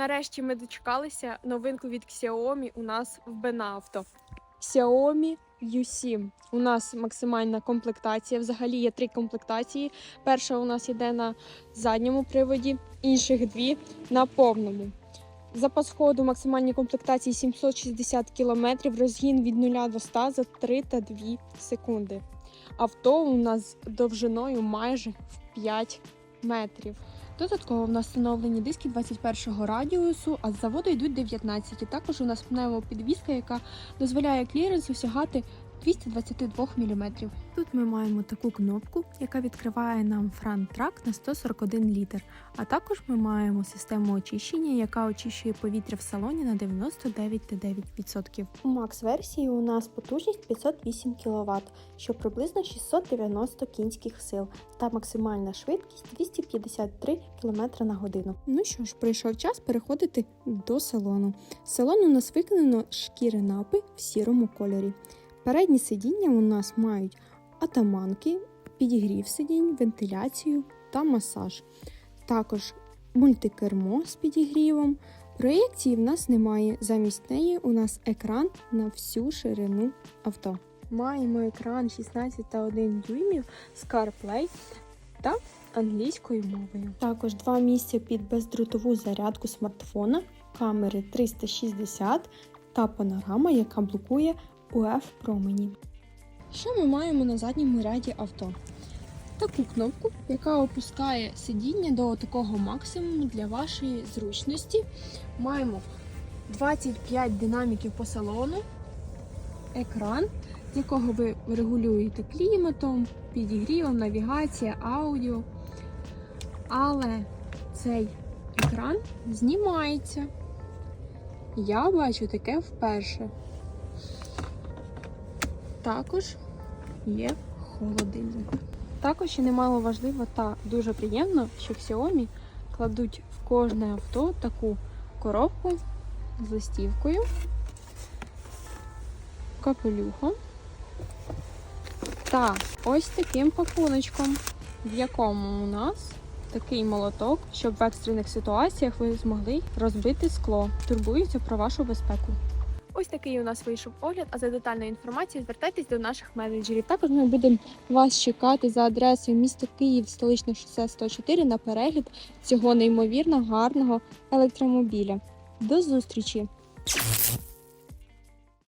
Нарешті ми дочекалися новинку від Xiaomi у нас в Бенавто. Xiaomi U7. У нас максимальна комплектація. Взагалі є три комплектації. Перша у нас йде на задньому приводі, інших дві на повному. Запас ходу максимальній комплектації 760 км, розгін від 0 до 100 за 3 та 2 секунди. Авто у нас довжиною майже в 5 метрів. Додатково в нас встановлені диски 21 радіусу, а з заводу йдуть 19. Також у нас пневмопідвізка, яка дозволяє кліренсу сягати 222 мм. Тут ми маємо таку кнопку, яка відкриває нам франт-трак на 141 літр. А також ми маємо систему очищення, яка очищує повітря в салоні на 99,9%. У Макс-версії у нас потужність 508 кВт, що приблизно 690 кінських сил, та максимальна швидкість 253 км на годину. Ну що ж, прийшов час переходити до салону. Салон у нас виконано шкіри напи в сірому кольорі. Передні сидіння у нас мають атаманки, підігрів сидінь, вентиляцію та масаж. Також мультикермо з підігрівом. Проєкції в нас немає. Замість неї у нас екран на всю ширину авто. Маємо екран 16,1 дюймів з CarPlay та англійською мовою. Також два місця під бездротову зарядку смартфона, камери 360 та панорама, яка блокує УФ промені. Що ми маємо на задньому ряді авто? Таку кнопку, яка опускає сидіння до такого максимуму для вашої зручності. Маємо 25 динаміків по салону, екран, з якого ви регулюєте кліматом, підігрівом, навігація, аудіо. Але цей екран знімається. Я бачу таке вперше. Також є холодильник. Також і немало важливо та дуже приємно, що Xiaomi кладуть в кожне авто таку коробку з листівкою, капелюхом та ось таким пакуночком, в якому у нас такий молоток, щоб в екстрених ситуаціях ви змогли розбити скло. Турбуються про вашу безпеку. Ось такий у нас вийшов огляд. А за детальною інформацією звертайтесь до наших менеджерів. Також ми будемо вас чекати за адресою міста Київ, столичне шосе 104 на перегляд цього неймовірно гарного електромобіля. До зустрічі!